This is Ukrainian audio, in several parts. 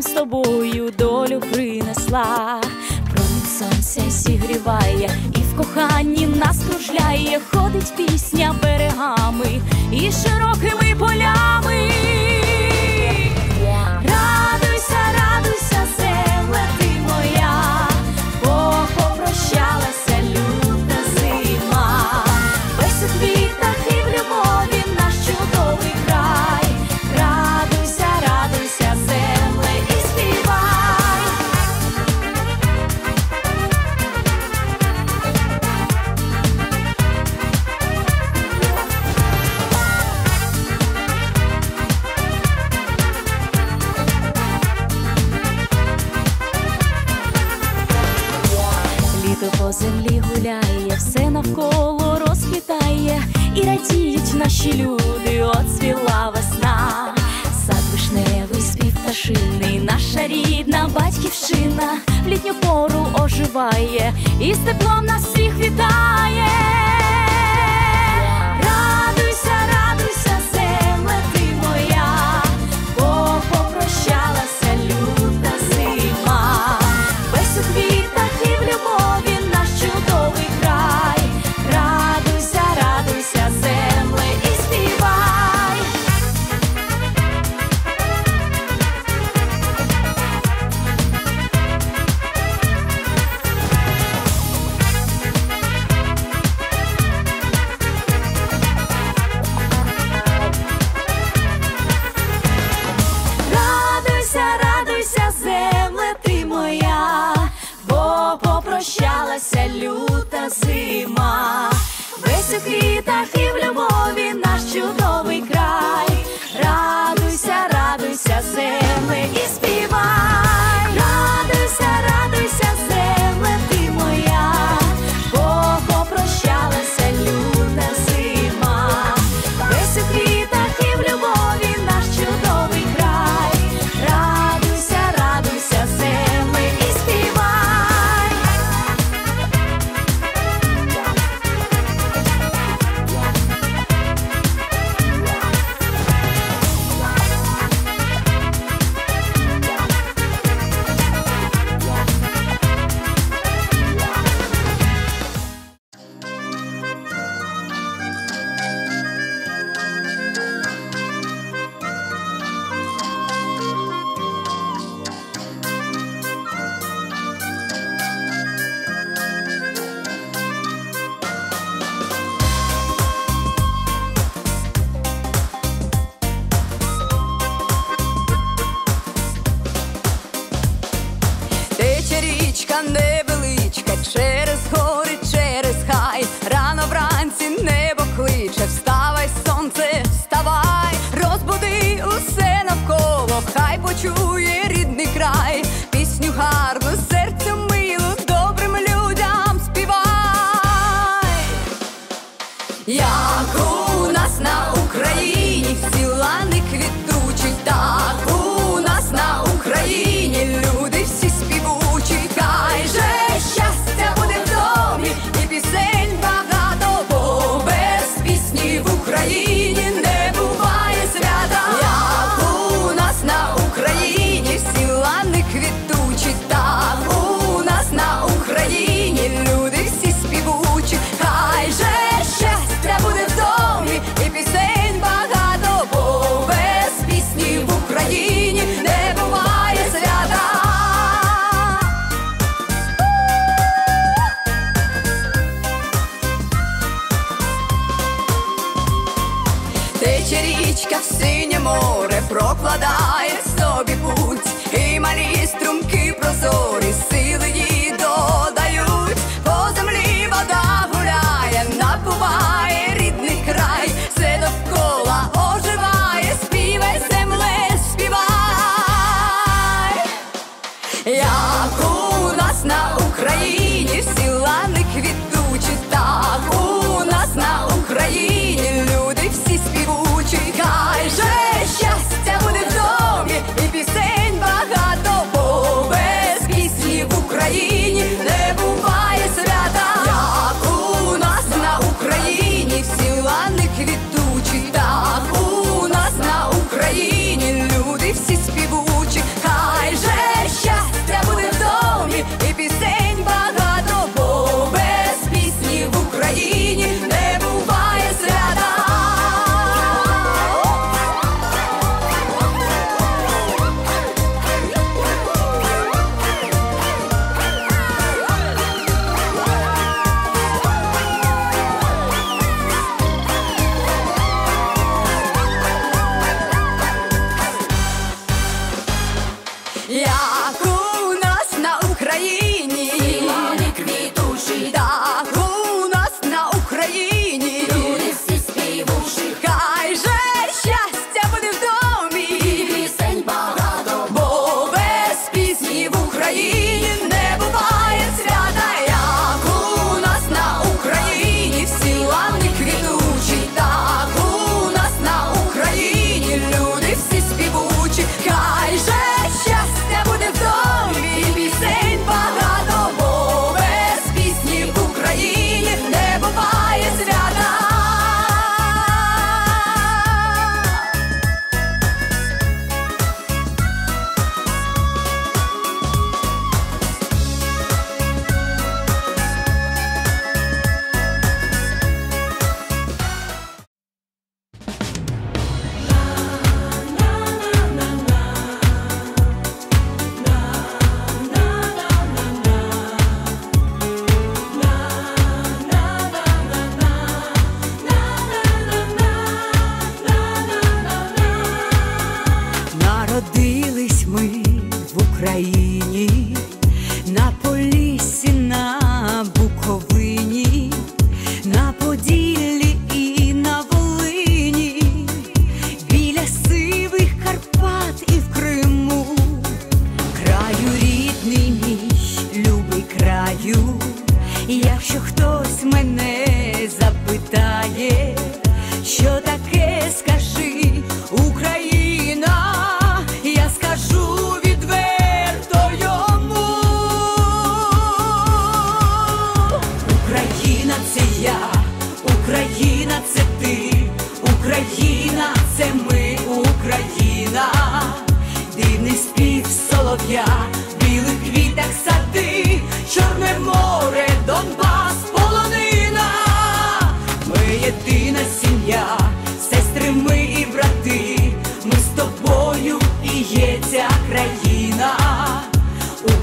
разом з тобою долю принесла, Промінь сонця зігріває, і в коханні нас кружляє, ходить пісня берегами і широкими полями. все навколо розквітає і радіють наші люди, оцвіла весна, сад вишневий спів пташини, наша рідна батьківщина в літню пору оживає і з теплом нас всіх вітає. річка в синє море прокладає собі путь, і малі струмки прозорі. я, Україна, це ти, Україна, це ми, Україна, дивний спів солов'я, білих квітах сади, чорне море.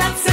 not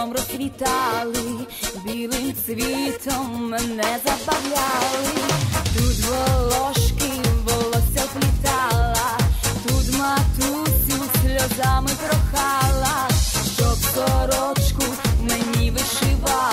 літом розквітали, білим цвітом мене забавляли, тут волошки волосся плітала, тут матусю сльозами прохала, щоб сорочку мені вишивала.